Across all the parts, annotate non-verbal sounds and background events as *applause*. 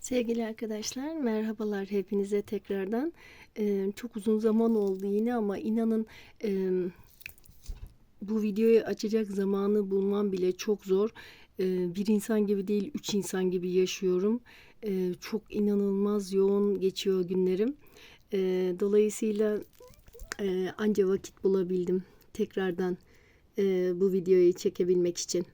Sevgili arkadaşlar, merhabalar hepinize tekrardan. Eee, çok uzun zaman oldu yine ama inanın eee, bu videoyu açacak zamanı bulmam bile çok zor. Eee, bir insan gibi değil, üç insan gibi yaşıyorum. Eee, çok inanılmaz yoğun geçiyor günlerim. Eee, dolayısıyla eee, anca vakit bulabildim tekrardan eee, bu videoyu çekebilmek için.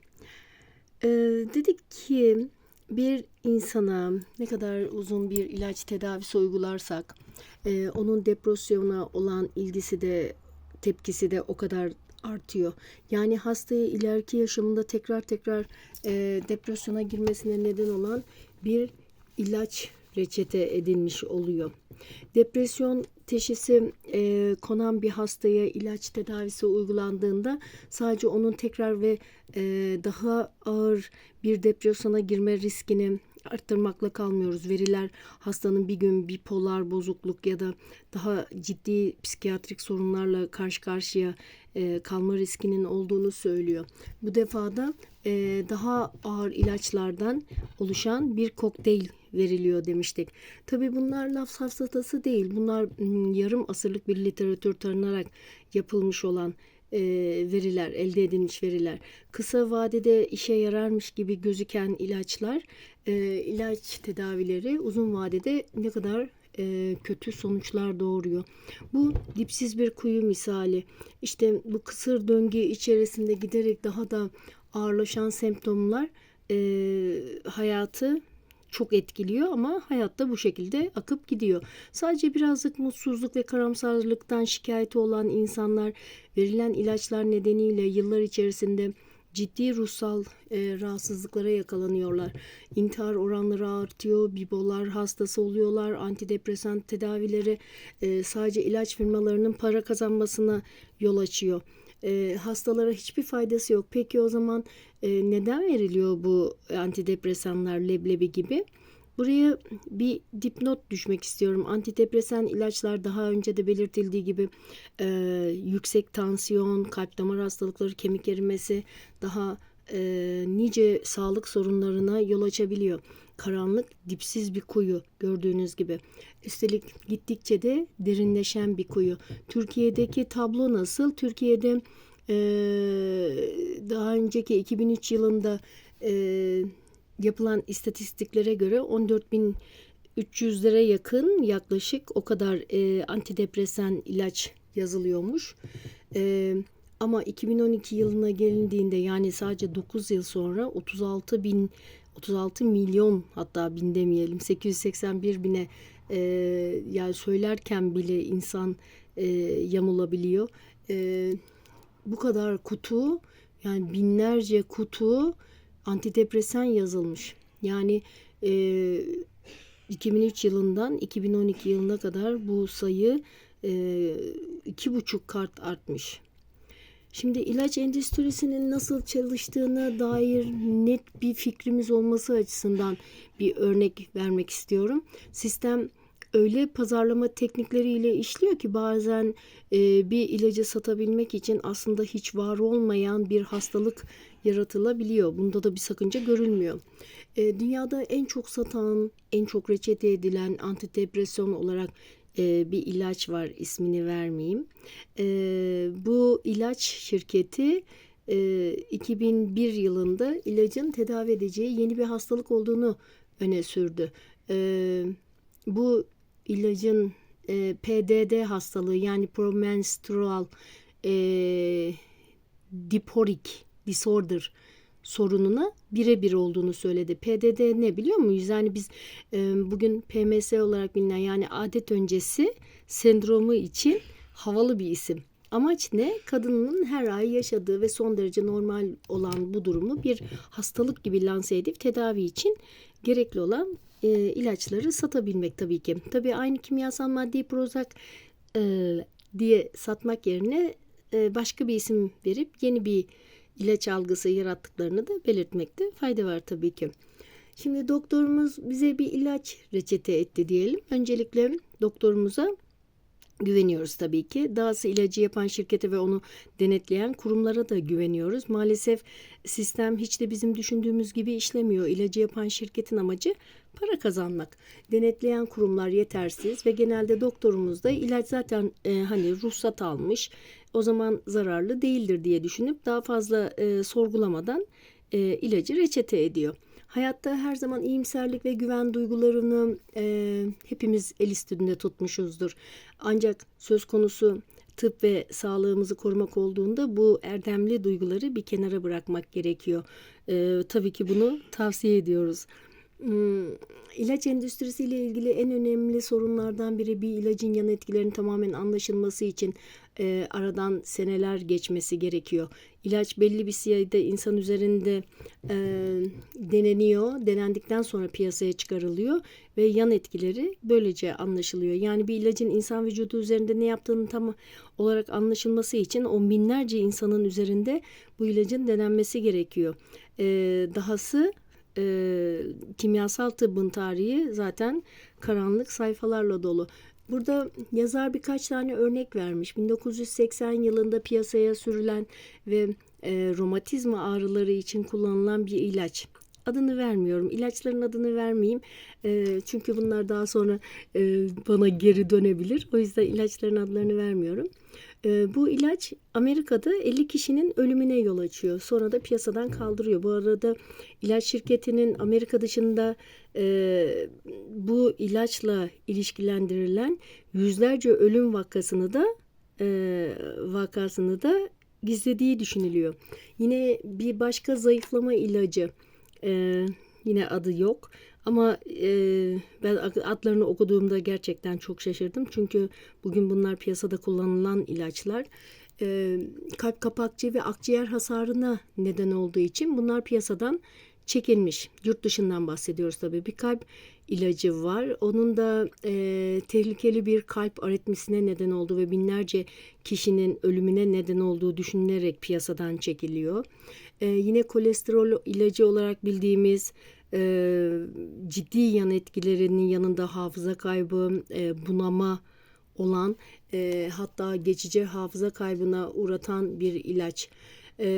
Ee, dedik ki bir insana ne kadar uzun bir ilaç tedavisi uygularsak e, onun depresyona olan ilgisi de tepkisi de o kadar artıyor. Yani hastayı ileriki yaşamında tekrar tekrar e, depresyona girmesine neden olan bir ilaç reçete edilmiş oluyor. Depresyon teşhisi e, konan bir hastaya ilaç tedavisi uygulandığında sadece onun tekrar ve e, daha ağır bir depresyona girme riskini arttırmakla kalmıyoruz. Veriler hastanın bir gün bipolar bozukluk ya da daha ciddi psikiyatrik sorunlarla karşı karşıya e, kalma riskinin olduğunu söylüyor. Bu defada e, daha ağır ilaçlardan oluşan bir kokteyl veriliyor demiştik. Tabii bunlar laf safsatası değil. Bunlar mm, yarım asırlık bir literatür tarınarak yapılmış olan e, veriler, elde edilmiş veriler. Kısa vadede işe yararmış gibi gözüken ilaçlar, e, ilaç tedavileri uzun vadede ne kadar e, kötü sonuçlar doğuruyor. Bu dipsiz bir kuyu misali. İşte bu kısır döngü içerisinde giderek daha da ağırlaşan semptomlar e, hayatı çok etkiliyor ama hayatta bu şekilde akıp gidiyor. Sadece birazcık mutsuzluk ve karamsarlıktan şikayeti olan insanlar verilen ilaçlar nedeniyle yıllar içerisinde ciddi ruhsal e, rahatsızlıklara yakalanıyorlar. İntihar oranları artıyor, bipolar hastası oluyorlar, antidepresan tedavileri e, sadece ilaç firmalarının para kazanmasına yol açıyor. E, hastalara hiçbir faydası yok. Peki o zaman e, neden veriliyor bu antidepresanlar leblebi gibi? Buraya bir dipnot düşmek istiyorum. Antidepresan ilaçlar daha önce de belirtildiği gibi e, yüksek tansiyon, kalp damar hastalıkları, kemik erimesi daha e, nice sağlık sorunlarına yol açabiliyor. Karanlık, dipsiz bir kuyu gördüğünüz gibi. Üstelik gittikçe de derinleşen bir kuyu. Türkiye'deki tablo nasıl? Türkiye'de e, daha önceki 2003 yılında e, yapılan istatistiklere göre 14.300'lere yakın yaklaşık o kadar e, antidepresan ilaç yazılıyormuş. E, ama 2012 yılına gelindiğinde yani sadece 9 yıl sonra 36 bin 36 milyon hatta bin demeyelim 881 bine e, yani söylerken bile insan e, yamulabiliyor. E, bu kadar kutu yani binlerce kutu antidepresan yazılmış. Yani e, 2003 yılından 2012 yılına kadar bu sayı e, iki buçuk kart artmış. Şimdi ilaç endüstrisinin nasıl çalıştığına dair net bir fikrimiz olması açısından bir örnek vermek istiyorum. Sistem öyle pazarlama teknikleriyle işliyor ki bazen e, bir ilacı satabilmek için aslında hiç var olmayan bir hastalık yaratılabiliyor. Bunda da bir sakınca görülmüyor. E, dünyada en çok satan, en çok reçete edilen antidepresyon olarak e, bir ilaç var ismini vermeyeyim. E, bu ilaç şirketi e, 2001 yılında ilacın tedavi edeceği yeni bir hastalık olduğunu öne sürdü. E, bu ilacın e, PDD hastalığı yani promenstrual e, diporik disorder sorununa birebir olduğunu söyledi. PDD ne biliyor muyuz? Yani biz e, bugün PMS olarak bilinen yani adet öncesi sendromu için havalı bir isim. Amaç ne? Kadının her ay yaşadığı ve son derece normal olan bu durumu bir hastalık gibi lanse edip tedavi için gerekli olan e, ilaçları satabilmek tabii ki. Tabii aynı kimyasal maddeyi Prozac e, diye satmak yerine e, başka bir isim verip yeni bir ilaç algısı yarattıklarını da belirtmekte fayda var tabii ki. Şimdi doktorumuz bize bir ilaç reçete etti diyelim. Öncelikle doktorumuza güveniyoruz tabii ki. Dahası ilacı yapan şirkete ve onu denetleyen kurumlara da güveniyoruz. Maalesef sistem hiç de bizim düşündüğümüz gibi işlemiyor. İlacı yapan şirketin amacı para kazanmak. Denetleyen kurumlar yetersiz ve genelde doktorumuz da ilaç zaten e, hani ruhsat almış o zaman zararlı değildir diye düşünüp daha fazla e, sorgulamadan e, ilacı reçete ediyor. Hayatta her zaman iyimserlik ve güven duygularını e, hepimiz el üstünde tutmuşuzdur. Ancak söz konusu tıp ve sağlığımızı korumak olduğunda bu erdemli duyguları bir kenara bırakmak gerekiyor. E, tabii ki bunu tavsiye ediyoruz. İlaç endüstrisiyle ilgili en önemli sorunlardan biri bir ilacın yan etkilerinin tamamen anlaşılması için e, aradan seneler geçmesi gerekiyor. İlaç belli bir sayıda insan üzerinde e, deneniyor. Denendikten sonra piyasaya çıkarılıyor ve yan etkileri böylece anlaşılıyor. Yani bir ilacın insan vücudu üzerinde ne yaptığını tam olarak anlaşılması için on binlerce insanın üzerinde bu ilacın denenmesi gerekiyor. E, dahası e, kimyasal tıbbın tarihi zaten karanlık sayfalarla dolu. Burada yazar birkaç tane örnek vermiş. 1980 yılında piyasaya sürülen ve e, romatizma ağrıları için kullanılan bir ilaç. Adını vermiyorum. İlaçların adını vermeyeyim. E, çünkü bunlar daha sonra e, bana geri dönebilir. O yüzden ilaçların adlarını vermiyorum. E, bu ilaç Amerika'da 50 kişinin ölümüne yol açıyor. Sonra da piyasadan kaldırıyor. Bu arada ilaç şirketinin Amerika dışında e, bu ilaçla ilişkilendirilen yüzlerce ölüm vakasını da e, vakasını da gizlediği düşünülüyor. Yine bir başka zayıflama ilacı e, yine adı yok ama e, ben adlarını okuduğumda gerçekten çok şaşırdım. Çünkü bugün bunlar piyasada kullanılan ilaçlar. E, kalp kapakçı ve akciğer hasarına neden olduğu için bunlar piyasadan çekilmiş. Yurt dışından bahsediyoruz tabii. Bir kalp ilacı var. Onun da e, tehlikeli bir kalp aritmisine neden olduğu ve binlerce kişinin ölümüne neden olduğu düşünülerek piyasadan çekiliyor. E, yine kolesterol ilacı olarak bildiğimiz e, ciddi yan etkilerinin yanında hafıza kaybı, e, bunama olan e, hatta geçici hafıza kaybına uğratan bir ilaç. E,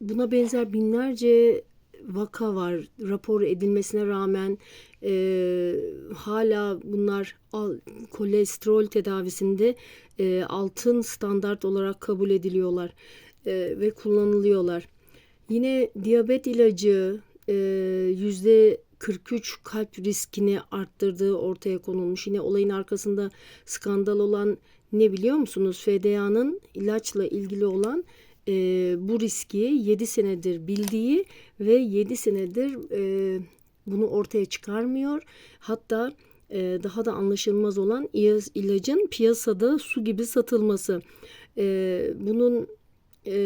buna benzer binlerce vaka var rapor edilmesine rağmen e, hala bunlar al, kolesterol tedavisinde e, altın standart olarak kabul ediliyorlar e, ve kullanılıyorlar. Yine diyabet ilacı yüzde 43 kalp riskini arttırdığı ortaya konulmuş. Yine olayın arkasında skandal olan ne biliyor musunuz? FDA'nın ilaçla ilgili olan e, bu riski 7 senedir bildiği ve 7 senedir e, bunu ortaya çıkarmıyor. Hatta e, daha da anlaşılmaz olan ilacın piyasada su gibi satılması. E, bunun e,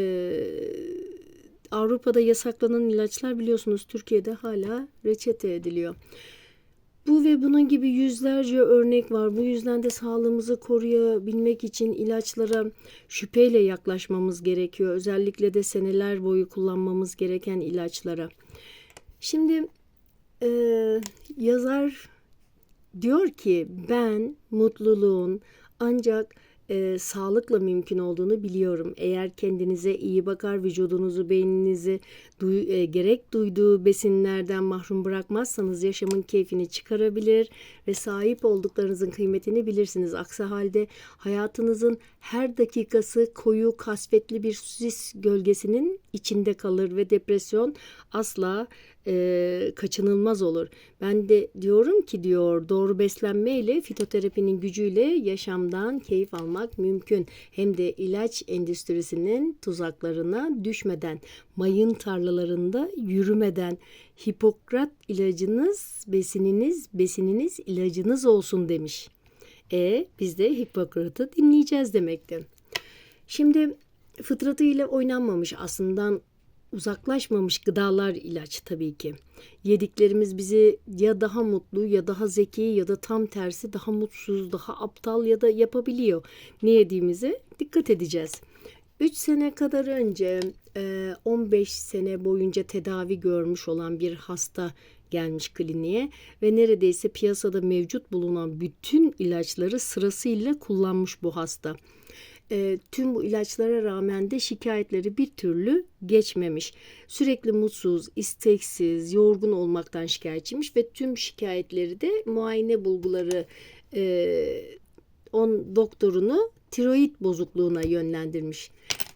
Avrupa'da yasaklanan ilaçlar biliyorsunuz Türkiye'de hala reçete ediliyor. Bu ve bunun gibi yüzlerce örnek var. Bu yüzden de sağlığımızı koruyabilmek için ilaçlara şüpheyle yaklaşmamız gerekiyor. Özellikle de seneler boyu kullanmamız gereken ilaçlara. Şimdi e, yazar diyor ki ben mutluluğun ancak e, sağlıkla mümkün olduğunu biliyorum. Eğer kendinize iyi bakar, vücudunuzu, beyninizi duy, e, gerek duyduğu besinlerden mahrum bırakmazsanız yaşamın keyfini çıkarabilir ve sahip olduklarınızın kıymetini bilirsiniz. Aksi halde hayatınızın her dakikası koyu, kasvetli bir sis gölgesinin içinde kalır ve depresyon asla e, kaçınılmaz olur. Ben de diyorum ki diyor doğru beslenmeyle fitoterapinin gücüyle yaşamdan keyif almak mümkün. Hem de ilaç endüstrisinin tuzaklarına düşmeden, mayın tarlalarında yürümeden Hipokrat ilacınız, besininiz, besininiz ilacınız olsun demiş. E biz de Hipokrat'ı dinleyeceğiz demekti. Şimdi fıtratıyla oynanmamış aslında uzaklaşmamış gıdalar ilaç tabii ki. Yediklerimiz bizi ya daha mutlu ya daha zeki ya da tam tersi daha mutsuz, daha aptal ya da yapabiliyor. Ne yediğimize dikkat edeceğiz. 3 sene kadar önce 15 e, sene boyunca tedavi görmüş olan bir hasta gelmiş kliniğe ve neredeyse piyasada mevcut bulunan bütün ilaçları sırasıyla kullanmış bu hasta. E, tüm bu ilaçlara rağmen de şikayetleri bir türlü geçmemiş. Sürekli mutsuz, isteksiz, yorgun olmaktan şikayetçiymiş ve tüm şikayetleri de muayene bulguları e, on doktorunu tiroid bozukluğuna yönlendirmiş.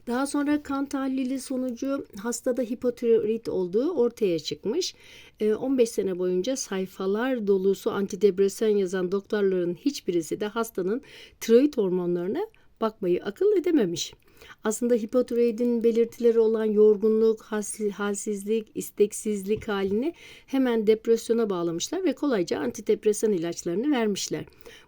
Daha sonra kan tahlili sonucu hastada hipotiroid olduğu ortaya çıkmış. 15 sene boyunca sayfalar dolusu antidepresan yazan doktorların hiçbirisi de hastanın tiroid hormonlarına bakmayı akıl edememiş. Aslında hipotiroidin belirtileri olan yorgunluk, halsizlik, isteksizlik halini hemen depresyona bağlamışlar ve kolayca antidepresan ilaçlarını vermişler.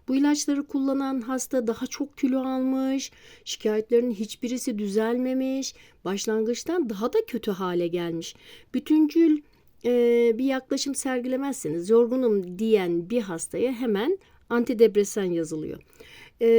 Bu ilaçları kullanan hasta daha çok kilo almış, şikayetlerinin hiçbirisi düzelmemiş, başlangıçtan daha da kötü hale gelmiş. Bütüncül e, bir yaklaşım sergilemezseniz yorgunum diyen bir hastaya hemen antidepresan yazılıyor. E,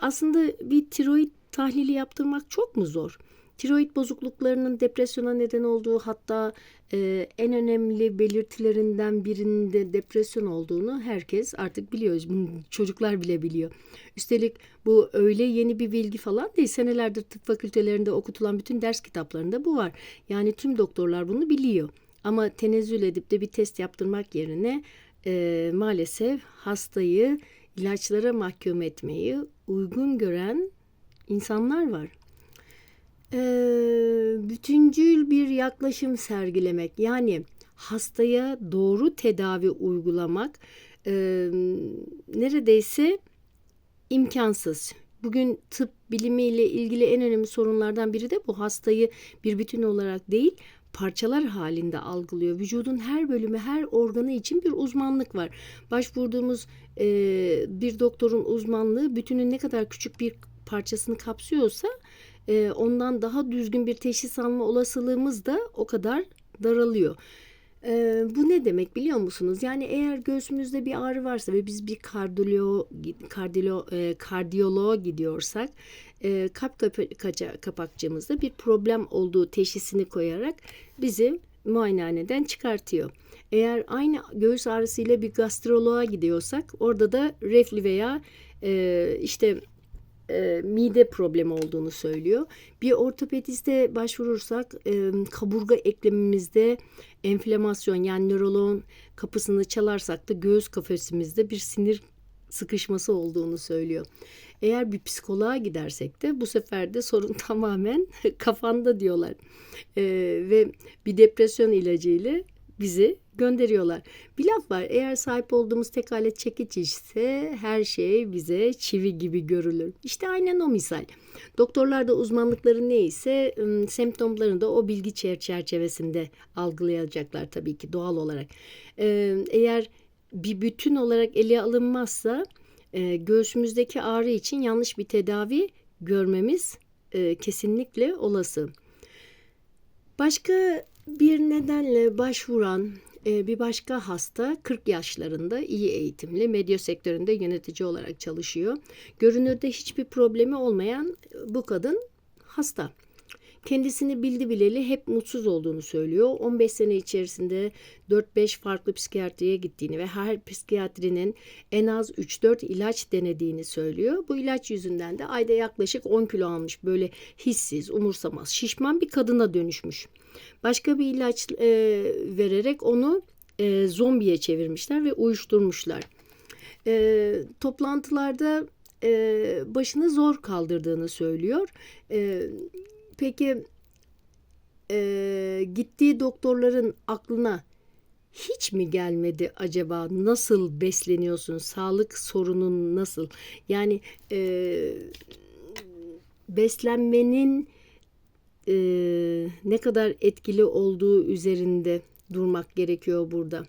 aslında bir tiroid tahlili yaptırmak çok mu zor? Tiroid bozukluklarının depresyona neden olduğu hatta e, en önemli belirtilerinden birinde depresyon olduğunu herkes artık biliyor. Çocuklar bile biliyor. Üstelik bu öyle yeni bir bilgi falan değil. Senelerdir tıp fakültelerinde okutulan bütün ders kitaplarında bu var. Yani tüm doktorlar bunu biliyor. Ama tenezzül edip de bir test yaptırmak yerine e, maalesef hastayı ilaçlara mahkum etmeyi uygun gören insanlar var. Ee, bütüncül bir yaklaşım sergilemek yani hastaya doğru tedavi uygulamak e, neredeyse imkansız. Bugün tıp bilimiyle ilgili en önemli sorunlardan biri de bu hastayı bir bütün olarak değil parçalar halinde algılıyor. Vücudun her bölümü, her organı için bir uzmanlık var. Başvurduğumuz e, bir doktorun uzmanlığı bütünün ne kadar küçük bir parçasını kapsıyorsa e, ondan daha düzgün bir teşhis alma olasılığımız da o kadar daralıyor. E, bu ne demek biliyor musunuz? Yani eğer göğsümüzde bir ağrı varsa ve biz bir kardiyolo, kardiyolo, e, kardiyoloğa gidiyorsak e, kalp kapa, kapakçığımızda bir problem olduğu teşhisini koyarak bizi muayenehaneden çıkartıyor. Eğer aynı göğüs ağrısıyla bir gastroloğa gidiyorsak orada da reflü veya e, işte e, mide problemi olduğunu söylüyor. Bir ortopediste başvurursak e, kaburga eklemimizde enflamasyon yani nöroloğun kapısını çalarsak da göğüs kafesimizde bir sinir sıkışması olduğunu söylüyor. Eğer bir psikoloğa gidersek de bu sefer de sorun *laughs* tamamen kafanda diyorlar. E, ve bir depresyon ilacı ile bizi gönderiyorlar. Bir laf var eğer sahip olduğumuz tek alet çekiç ise her şey bize çivi gibi görülür. İşte aynen o misal. Doktorlar da uzmanlıkları neyse semptomlarını da o bilgi çerçevesinde algılayacaklar tabii ki doğal olarak. Eğer bir bütün olarak ele alınmazsa göğsümüzdeki ağrı için yanlış bir tedavi görmemiz kesinlikle olası. Başka bir nedenle başvuran e, bir başka hasta 40 yaşlarında iyi eğitimli medya sektöründe yönetici olarak çalışıyor. Görünürde hiçbir problemi olmayan bu kadın hasta. Kendisini bildi bileli hep mutsuz olduğunu söylüyor. 15 sene içerisinde 4-5 farklı psikiyatriye gittiğini ve her psikiyatrinin en az 3-4 ilaç denediğini söylüyor. Bu ilaç yüzünden de ayda yaklaşık 10 kilo almış. Böyle hissiz, umursamaz, şişman bir kadına dönüşmüş. Başka bir ilaç e, vererek onu e, zombiye çevirmişler ve uyuşturmuşlar. E, toplantılarda e, başını zor kaldırdığını söylüyor. E, peki e, gittiği doktorların aklına hiç mi gelmedi acaba nasıl besleniyorsun sağlık sorunun nasıl yani e, beslenmenin e, ne kadar etkili olduğu üzerinde durmak gerekiyor burada.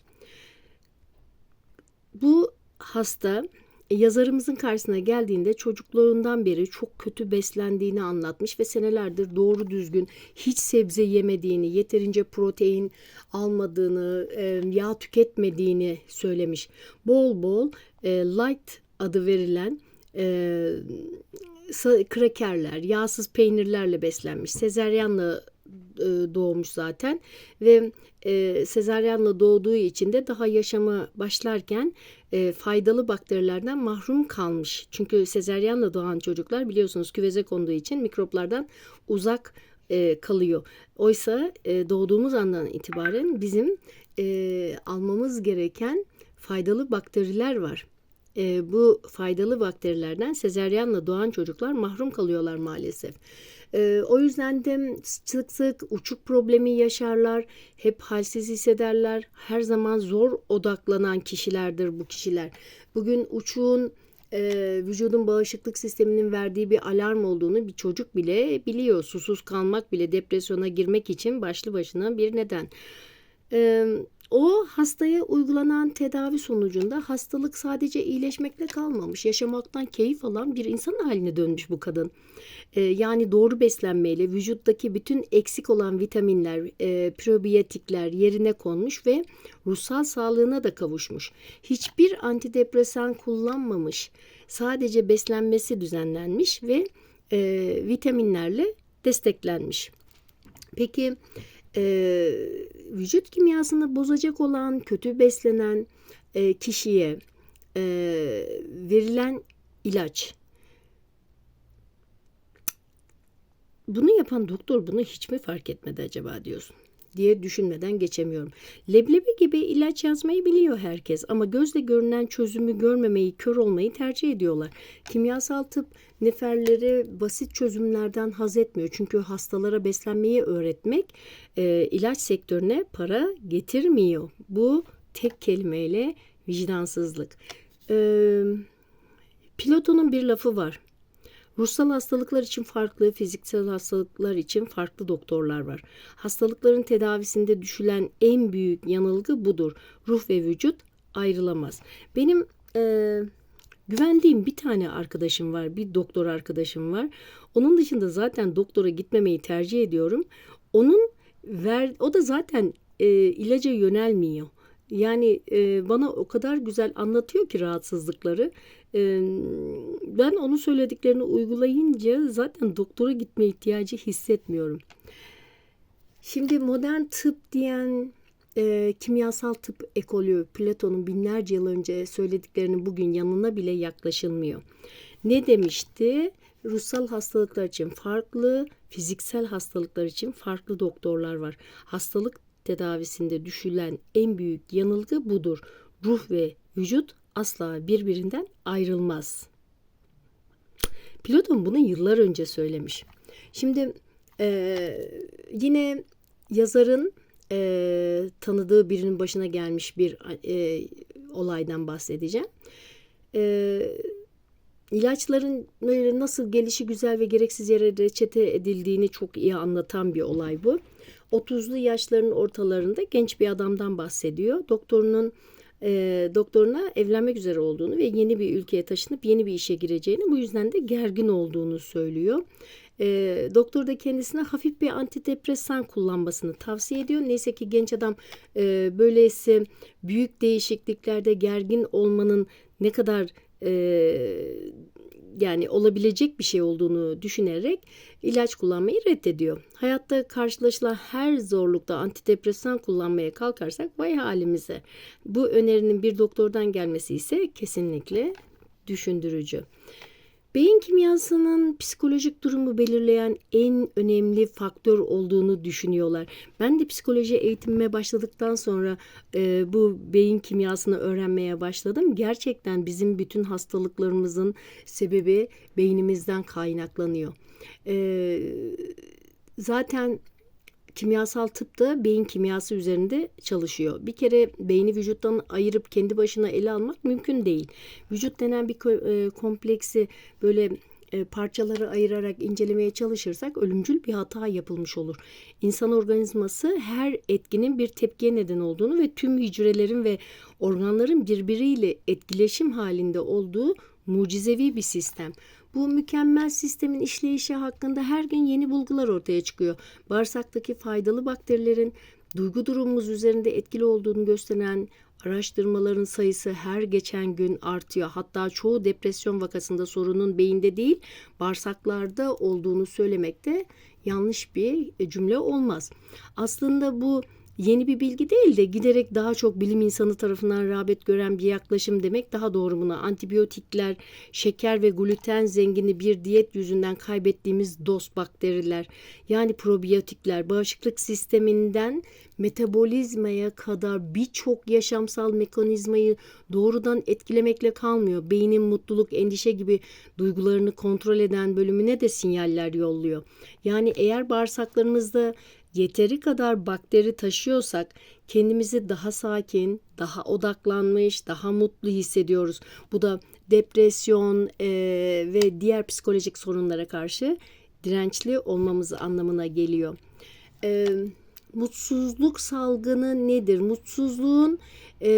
Bu hasta yazarımızın karşısına geldiğinde çocukluğundan beri çok kötü beslendiğini anlatmış ve senelerdir doğru düzgün hiç sebze yemediğini, yeterince protein almadığını, e, yağ tüketmediğini söylemiş. Bol bol e, light adı verilen e, krakerler, yağsız peynirlerle beslenmiş. Sezeryanla e, doğmuş zaten ve e, sezaryenle doğduğu için de daha yaşama başlarken e, faydalı bakterilerden mahrum kalmış. Çünkü sezaryenle doğan çocuklar biliyorsunuz küveze konduğu için mikroplardan uzak e, kalıyor. Oysa e, doğduğumuz andan itibaren bizim e, almamız gereken faydalı bakteriler var. E, bu faydalı bakterilerden sezeryanla doğan çocuklar mahrum kalıyorlar maalesef. E, o yüzden de sık sık uçuk problemi yaşarlar, hep halsiz hissederler. Her zaman zor odaklanan kişilerdir bu kişiler. Bugün uçuğun e, vücudun bağışıklık sisteminin verdiği bir alarm olduğunu bir çocuk bile biliyor. Susuz kalmak bile depresyona girmek için başlı başına bir neden. E, o hastaya uygulanan tedavi sonucunda hastalık sadece iyileşmekle kalmamış. Yaşamaktan keyif alan bir insan haline dönmüş bu kadın. E, yani doğru beslenmeyle vücuttaki bütün eksik olan vitaminler, e, probiyotikler yerine konmuş ve ruhsal sağlığına da kavuşmuş. Hiçbir antidepresan kullanmamış. Sadece beslenmesi düzenlenmiş ve e, vitaminlerle desteklenmiş. Peki e, vücut kimyasını bozacak olan, kötü beslenen e, kişiye e, verilen ilaç. Bunu yapan doktor bunu hiç mi fark etmedi acaba diyorsun diye düşünmeden geçemiyorum. Leblebi gibi ilaç yazmayı biliyor herkes ama gözle görünen çözümü görmemeyi, kör olmayı tercih ediyorlar. Kimyasal tıp neferleri basit çözümlerden haz etmiyor. Çünkü hastalara beslenmeyi öğretmek e, ilaç sektörüne para getirmiyor. Bu tek kelimeyle vicdansızlık. E, Platon'un bir lafı var. Ruhsal hastalıklar için farklı, fiziksel hastalıklar için farklı doktorlar var. Hastalıkların tedavisinde düşülen en büyük yanılgı budur. Ruh ve vücut ayrılamaz. Benim e, güvendiğim bir tane arkadaşım var, bir doktor arkadaşım var. Onun dışında zaten doktora gitmemeyi tercih ediyorum. Onun ver, o da zaten e, ilaca yönelmiyor. Yani e, bana o kadar güzel anlatıyor ki rahatsızlıkları. E, ben onun söylediklerini uygulayınca zaten doktora gitme ihtiyacı hissetmiyorum. Şimdi modern tıp diyen e, kimyasal tıp ekolü Platon'un binlerce yıl önce söylediklerini bugün yanına bile yaklaşılmıyor. Ne demişti? Ruhsal hastalıklar için farklı, fiziksel hastalıklar için farklı doktorlar var. Hastalık tedavisinde düşülen en büyük yanılgı budur. Ruh ve vücut asla birbirinden ayrılmaz. Platon bunu yıllar önce söylemiş. Şimdi e, yine yazarın e, tanıdığı birinin başına gelmiş bir e, olaydan bahsedeceğim. E, ilaçların böyle nasıl gelişi güzel ve gereksiz yere reçete edildiğini çok iyi anlatan bir olay bu. 30'lu yaşların ortalarında genç bir adamdan bahsediyor. Doktorunun e, doktoruna evlenmek üzere olduğunu ve yeni bir ülkeye taşınıp yeni bir işe gireceğini bu yüzden de gergin olduğunu söylüyor. E, doktor da kendisine hafif bir antidepresan kullanmasını tavsiye ediyor. Neyse ki genç adam e, böyleyse büyük değişikliklerde gergin olmanın ne kadar e, yani olabilecek bir şey olduğunu düşünerek ilaç kullanmayı reddediyor. Hayatta karşılaşılan her zorlukta antidepresan kullanmaya kalkarsak vay halimize. Bu önerinin bir doktordan gelmesi ise kesinlikle düşündürücü. Beyin kimyasının psikolojik durumu belirleyen en önemli faktör olduğunu düşünüyorlar. Ben de psikoloji eğitimime başladıktan sonra e, bu beyin kimyasını öğrenmeye başladım. Gerçekten bizim bütün hastalıklarımızın sebebi beynimizden kaynaklanıyor. E, zaten kimyasal tıp da beyin kimyası üzerinde çalışıyor. Bir kere beyni vücuttan ayırıp kendi başına ele almak mümkün değil. Vücut denen bir e, kompleksi böyle e, parçaları ayırarak incelemeye çalışırsak ölümcül bir hata yapılmış olur. İnsan organizması her etkinin bir tepkiye neden olduğunu ve tüm hücrelerin ve organların birbiriyle etkileşim halinde olduğu mucizevi bir sistem. Bu mükemmel sistemin işleyişi hakkında her gün yeni bulgular ortaya çıkıyor. Bağırsaktaki faydalı bakterilerin duygu durumumuz üzerinde etkili olduğunu gösteren araştırmaların sayısı her geçen gün artıyor. Hatta çoğu depresyon vakasında sorunun beyinde değil, bağırsaklarda olduğunu söylemekte yanlış bir cümle olmaz. Aslında bu yeni bir bilgi değil de giderek daha çok bilim insanı tarafından rağbet gören bir yaklaşım demek daha doğru buna. Antibiyotikler, şeker ve gluten zengini bir diyet yüzünden kaybettiğimiz dost bakteriler yani probiyotikler bağışıklık sisteminden metabolizmaya kadar birçok yaşamsal mekanizmayı doğrudan etkilemekle kalmıyor. Beynin mutluluk, endişe gibi duygularını kontrol eden bölümüne de sinyaller yolluyor. Yani eğer bağırsaklarımızda yeteri kadar bakteri taşıyorsak kendimizi daha sakin, daha odaklanmış, daha mutlu hissediyoruz. Bu da depresyon e, ve diğer psikolojik sorunlara karşı dirençli olmamız anlamına geliyor. E, mutsuzluk salgını nedir? Mutsuzluğun e,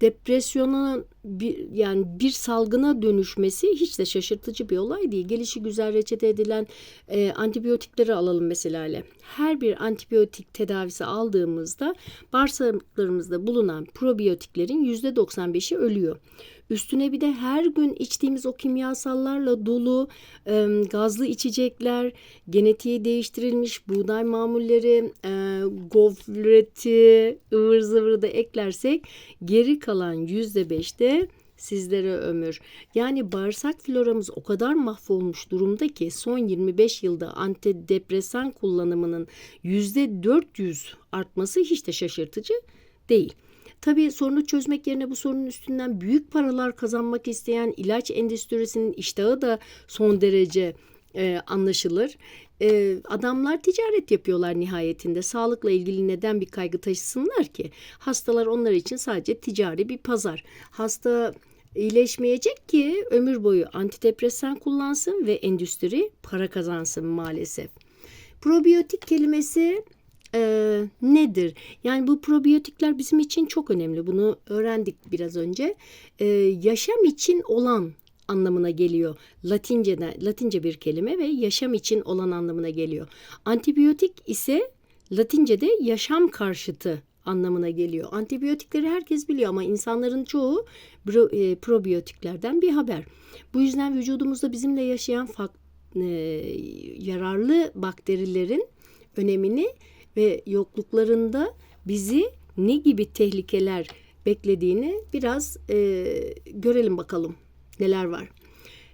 depresyona bir yani bir salgına dönüşmesi hiç de şaşırtıcı bir olay değil. Gelişi güzel reçete edilen e, antibiyotikleri alalım mesela. Her bir antibiyotik tedavisi aldığımızda bağırsaklarımızda bulunan probiyotiklerin %95'i ölüyor. Üstüne bir de her gün içtiğimiz o kimyasallarla dolu e, gazlı içecekler, genetiği değiştirilmiş buğday mamulleri, e, gofreti, ıvır zıvırı da eklersek geri kalan yüzde beşte sizlere ömür. Yani bağırsak floramız o kadar mahvolmuş durumda ki son 25 yılda antidepresan kullanımının yüzde 400 artması hiç de şaşırtıcı değil. Tabii sorunu çözmek yerine bu sorunun üstünden büyük paralar kazanmak isteyen ilaç endüstrisinin iştahı da son derece e, anlaşılır. E, adamlar ticaret yapıyorlar nihayetinde. Sağlıkla ilgili neden bir kaygı taşısınlar ki? Hastalar onlar için sadece ticari bir pazar. Hasta iyileşmeyecek ki ömür boyu antidepresan kullansın ve endüstri para kazansın maalesef. Probiyotik kelimesi e, nedir? Yani bu probiyotikler bizim için çok önemli. Bunu öğrendik biraz önce. E, yaşam için olan anlamına geliyor. Latinceden Latince bir kelime ve yaşam için olan anlamına geliyor. Antibiyotik ise Latince'de yaşam karşıtı anlamına geliyor. Antibiyotikleri herkes biliyor ama insanların çoğu e, probiyotiklerden bir haber. Bu yüzden vücudumuzda bizimle yaşayan e, yararlı bakterilerin önemini ve yokluklarında bizi ne gibi tehlikeler beklediğini biraz e, görelim bakalım neler var.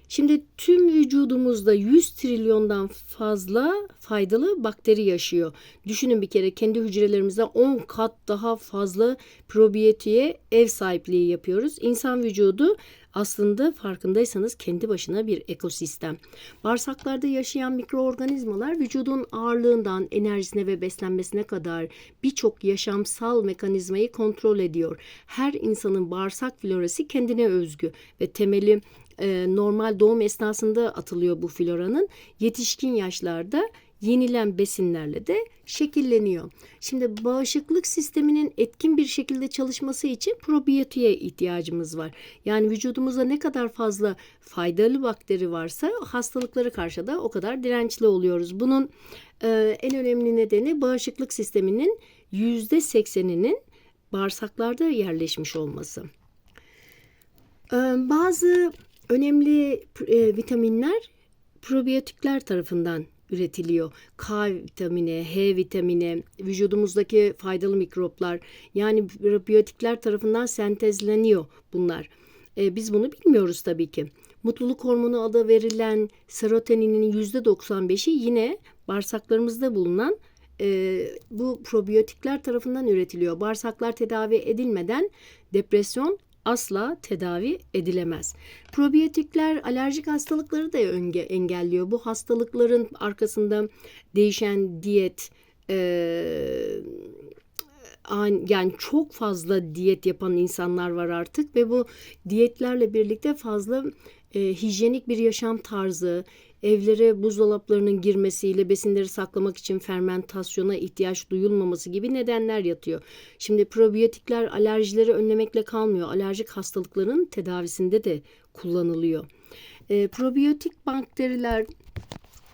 Şimdi tüm vücudumuzda 100 trilyondan fazla faydalı bakteri yaşıyor. Düşünün bir kere kendi hücrelerimizde 10 kat daha fazla probiyotiğe ev sahipliği yapıyoruz. İnsan vücudu aslında farkındaysanız kendi başına bir ekosistem. Bağırsaklarda yaşayan mikroorganizmalar vücudun ağırlığından enerjisine ve beslenmesine kadar birçok yaşamsal mekanizmayı kontrol ediyor. Her insanın bağırsak florası kendine özgü ve temeli e, normal doğum esnasında atılıyor bu floranın. Yetişkin yaşlarda yenilen besinlerle de şekilleniyor. Şimdi bağışıklık sisteminin etkin bir şekilde çalışması için probiyotiğe ihtiyacımız var. Yani vücudumuzda ne kadar fazla faydalı bakteri varsa hastalıkları karşı da o kadar dirençli oluyoruz. Bunun e, en önemli nedeni bağışıklık sisteminin yüzde sekseninin bağırsaklarda yerleşmiş olması. E, bazı önemli e, vitaminler probiyotikler tarafından üretiliyor. K vitamini, H vitamini, vücudumuzdaki faydalı mikroplar yani probiyotikler tarafından sentezleniyor bunlar. E, biz bunu bilmiyoruz tabii ki. Mutluluk hormonu adı verilen serotoninin %95'i yine bağırsaklarımızda bulunan e, bu probiyotikler tarafından üretiliyor. Bağırsaklar tedavi edilmeden depresyon asla tedavi edilemez. Probiyotikler alerjik hastalıkları da engelliyor. Bu hastalıkların arkasında değişen diyet, e, yani çok fazla diyet yapan insanlar var artık ve bu diyetlerle birlikte fazla e, hijyenik bir yaşam tarzı, evlere buzdolaplarının girmesiyle besinleri saklamak için fermentasyona ihtiyaç duyulmaması gibi nedenler yatıyor. Şimdi probiyotikler alerjileri önlemekle kalmıyor. Alerjik hastalıkların tedavisinde de kullanılıyor. E, probiyotik bakteriler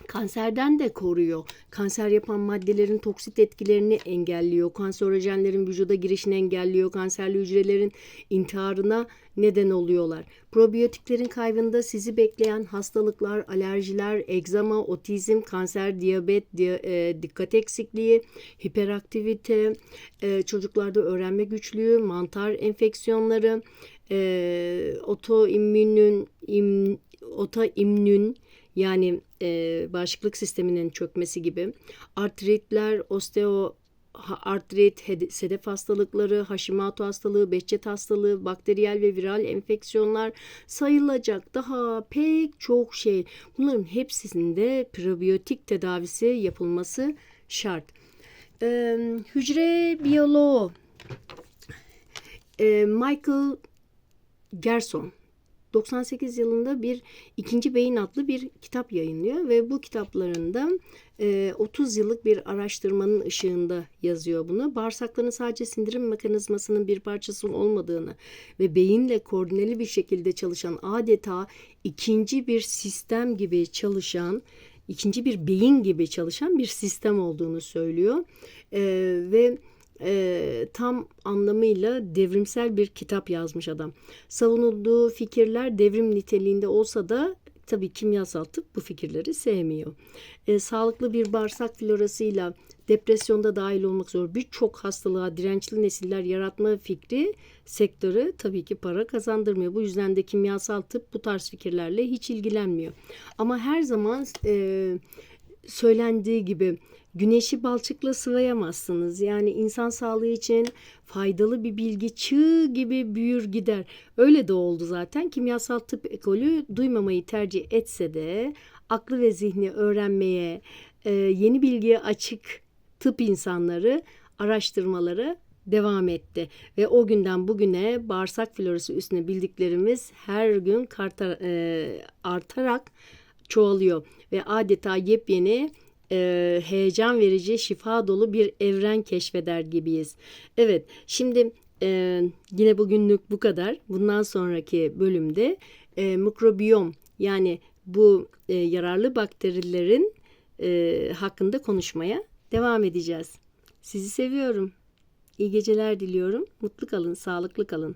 Kanserden de koruyor. Kanser yapan maddelerin toksit etkilerini engelliyor. Kanserojenlerin vücuda girişini engelliyor. Kanserli hücrelerin intiharına neden oluyorlar. Probiyotiklerin kaybında sizi bekleyen hastalıklar, alerjiler, egzama, otizm, kanser, diyabet, di- e, dikkat eksikliği, hiperaktivite, e, çocuklarda öğrenme güçlüğü, mantar enfeksiyonları, e, otoimmünün, im, otoimmün yani e, bağışıklık sisteminin çökmesi gibi artritler, osteo artrit, sedef hastalıkları, Hashimoto hastalığı, Behçet hastalığı, bakteriyel ve viral enfeksiyonlar sayılacak daha pek çok şey. Bunların hepsinde probiyotik tedavisi yapılması şart. Ee, hücre biyoloğu e, Michael Gerson 98 yılında bir ikinci beyin adlı bir kitap yayınlıyor ve bu kitaplarında e, 30 yıllık bir araştırmanın ışığında yazıyor bunu. Bağırsakların sadece sindirim mekanizmasının bir parçası olmadığını ve beyinle koordineli bir şekilde çalışan adeta ikinci bir sistem gibi çalışan ikinci bir beyin gibi çalışan bir sistem olduğunu söylüyor. E, ve e, tam anlamıyla devrimsel bir kitap yazmış adam. Savunulduğu fikirler devrim niteliğinde olsa da tabii kimyasal tıp bu fikirleri sevmiyor. E, sağlıklı bir bağırsak florasıyla depresyonda dahil olmak üzere birçok hastalığa dirençli nesiller yaratma fikri sektörü tabii ki para kazandırmıyor. Bu yüzden de kimyasal tıp bu tarz fikirlerle hiç ilgilenmiyor. Ama her zaman e, söylendiği gibi güneşi balçıkla sıvayamazsınız. Yani insan sağlığı için faydalı bir bilgi çığ gibi büyür gider. Öyle de oldu zaten. Kimyasal tıp ekolü duymamayı tercih etse de aklı ve zihni öğrenmeye, e, yeni bilgiye açık tıp insanları araştırmalara devam etti. Ve o günden bugüne bağırsak florası üstüne bildiklerimiz her gün karta, e, artarak çoğalıyor. Ve adeta yepyeni e, heyecan verici, şifa dolu bir evren keşfeder gibiyiz. Evet, şimdi e, yine bugünlük bu kadar. Bundan sonraki bölümde e, mikrobiyom yani bu e, yararlı bakterilerin e, hakkında konuşmaya devam edeceğiz. Sizi seviyorum. İyi geceler diliyorum. Mutlu kalın, sağlıklı kalın.